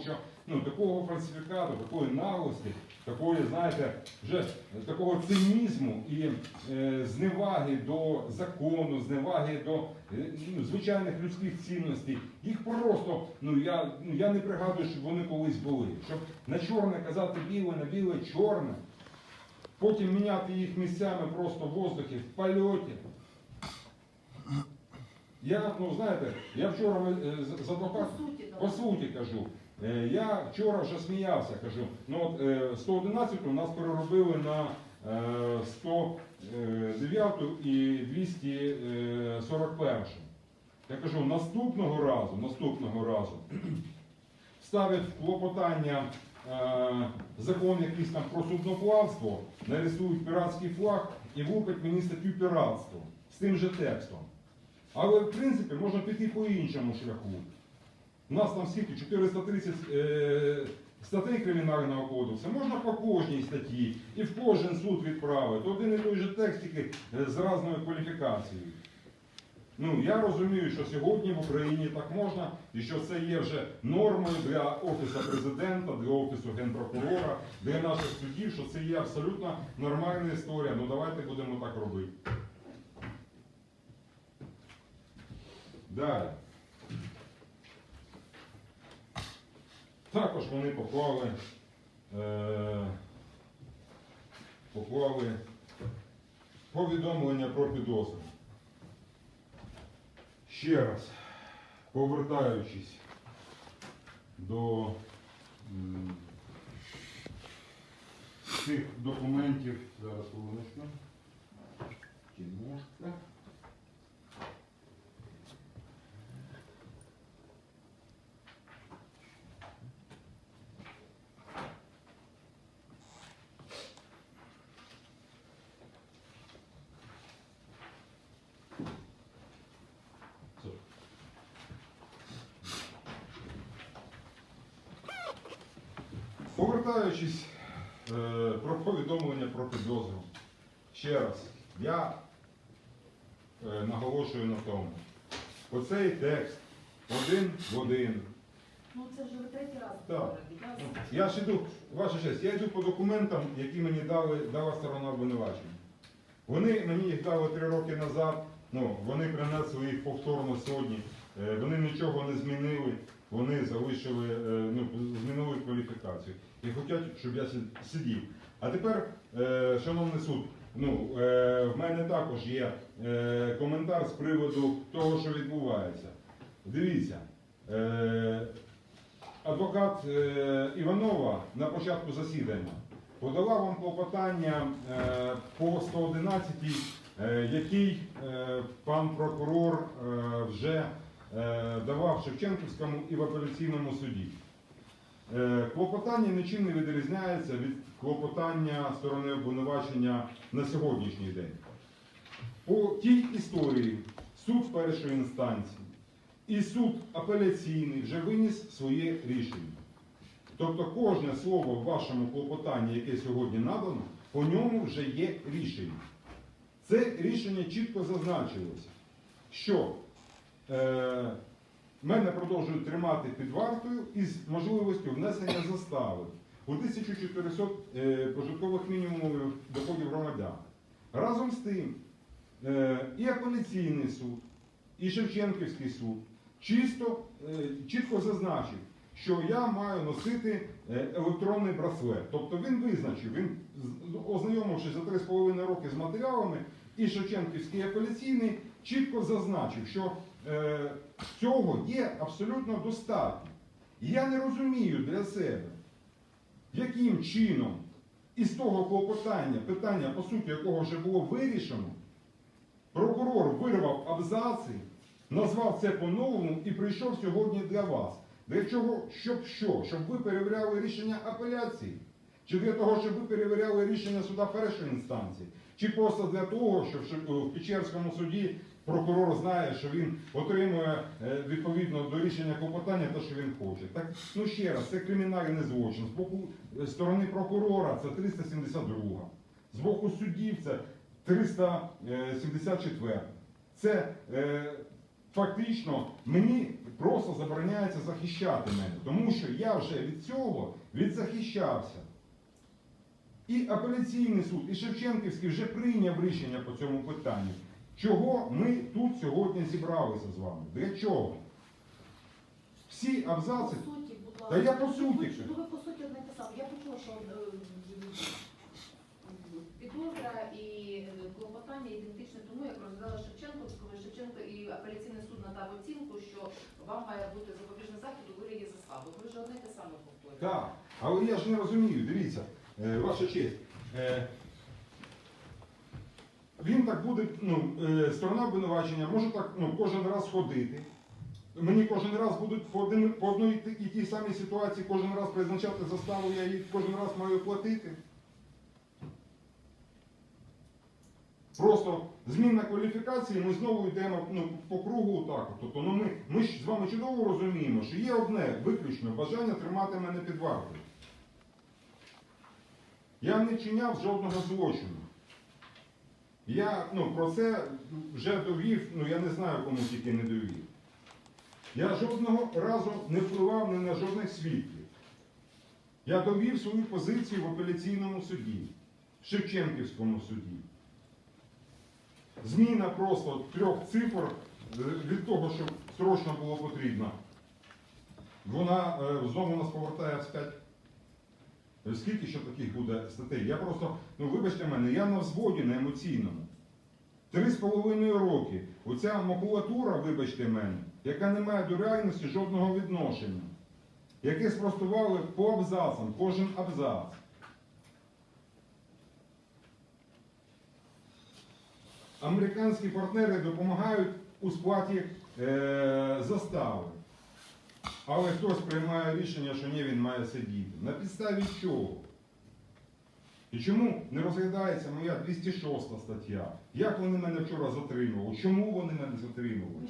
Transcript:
Що ну, такого фальсифікату, такої наглості, такої, знаєте, вже такого цинізму і е, зневаги до закону, зневаги до е, ну, звичайних людських цінностей, їх просто, ну я, ну, я не пригадую, щоб вони колись були. Щоб на чорне казати біле, на біле чорне, потім міняти їх місцями просто в воздухі, в польоті. Я, ну знаєте, я вчора е, з- адвокатом, По суті, кажу, е, я вчора вже сміявся, кажу, ну от е, 111 у нас переробили на е, 109 і 241. Я кажу, наступного разу, наступного разу ставлять в клопотання е, закон якийсь там про судноплавство, нарисують піратський флаг і влупять мені статтю піратство з тим же текстом. Але в принципі можна піти по іншому шляху. У нас там скільки 430 е, статей кримінального кодексу, можна по кожній статті і в кожен суд відправити. Один і той же текст тільки е, з різною кваліфікацією. Ну, я розумію, що сьогодні в Україні так можна, і що це є вже нормою для Офісу президента, для Офісу Генпрокурора, для наших суддів, що це є абсолютно нормальна історія. Ну давайте будемо так робити. Далі. Також вони поклали, е, поклали повідомлення про підозру. Ще раз, повертаючись до цих документів, зараз хвилиночку. Тимошка. Повертаючись е, про повідомлення про підозру. Ще раз, я е, наголошую на тому. Оцей текст один в один. Ну це вже ви третій раз Так. Я Ну, Я ж іду, ваша честь, я йду по документам, які мені дали, дала сторона обвинувачення. Вони мені їх дали три роки назад, ну, вони принесли їх повторно сьогодні. Е, Вони нічого не змінили, вони залишили, е, ну, змінили кваліфікацію. І хочуть, щоб я сидів. А тепер, е, шановний суд, ну, е, в мене також є коментар з приводу того, що відбувається. Дивіться. Адвокат Іванова на початку засідання подала вам клопотання по 111, е, який пан прокурор вже давав Шевченківському і в апеляційному суді. Е, Клопотання нічим не відрізняється від клопотання сторони обвинувачення на сьогоднішній день. По тій історії суд першої інстанції і суд апеляційний вже виніс своє рішення. Тобто кожне слово в вашому клопотанні, яке сьогодні надано, по ньому вже є рішення. Це рішення чітко зазначилося, що е, мене продовжують тримати під вартою із можливістю внесення застави у 1400 е, прожиткових мінімумів доходів громадян. Разом з тим, е, і апеляційний суд, і Шевченківський суд чисто, е, чітко зазначив, що я маю носити е, електронний браслет. Тобто він визначив, він ознайомившись за 3,5 роки з матеріалами, і Шевченківський апеляційний чітко зазначив, що е, цього є абсолютно достатньо. І я не розумію для себе, яким чином із того клопотання, питання, по суті, якого вже було вирішено, прокурор вирвав абзаци, назвав це по-новому і прийшов сьогодні для вас. Для чого, щоб що? Щоб ви перевіряли рішення апеляції? Чи для того, щоб ви перевіряли рішення суда першої інстанції? Чи просто для того, щоб щоб в Печерському суді прокурор знає, що він отримує е, відповідно до рішення клопотання те, що він хоче? Так, ну ще раз, це кримінальний злочин. З боку е, сторони прокурора це 372. З боку суддів це 374. Це е, фактично мені просто забороняється захищати мене, тому що я вже від цього відзахищався. І апеляційний суд, і Шевченківський вже прийняв рішення по цьому питанню. Чого ми тут сьогодні зібралися з вами? Для чого? Всі абзаци. По суті, будь ласка. Та я по суті Ви- Ну ви по суті одне саме. Я почула, що е, підозра і е, клопотання ідентичні тому, як розглядала Шевченко, коли Шевченко і апеляційний суд надав оцінку, що вам має бути запобіжний захід у вигляді застави. Ви вже одне те саме повторюєте. Так, але я ж не розумію, дивіться, е, ваша честь. Він так буде, ну, е, сторона обвинувачення може так ну, кожен раз ходити. Мені кожен раз будуть по, одній і тій самій ситуації кожен раз призначати заставу, я її кожен раз маю платити. Просто зміна кваліфікації, ми знову йдемо ну, по кругу так. Тобто, ну, ми, ми ж з вами чудово розуміємо, що є одне виключно бажання тримати мене під вартою. Я не вчиняв жодного злочину. Я ну, про це вже довів, ну я не знаю, кому тільки не довів. Я жодного разу не впливав ні на жодних свідків. Я довів свою позицію в апеляційному суді, в Шевченківському суді. Зміна просто трьох цифр е, від того, що срочно було потрібно, вона е, знову нас повертає. Е, Скільки ще таких буде статей? Я просто, ну вибачте мене, я на взводі на емоційному. Три з половиною роки. Оця макулатура, вибачте мене, яка не має до реальності жодного відношення, яке спростували по абзацам, кожен абзац. Американські партнери допомагають у сплаті е, застави. Але хтось приймає рішення, що ні, він має сидіти. На підставі чого? І чому не розглядається моя 206 стаття? Як вони мене вчора затримували? Чому вони мене затримували?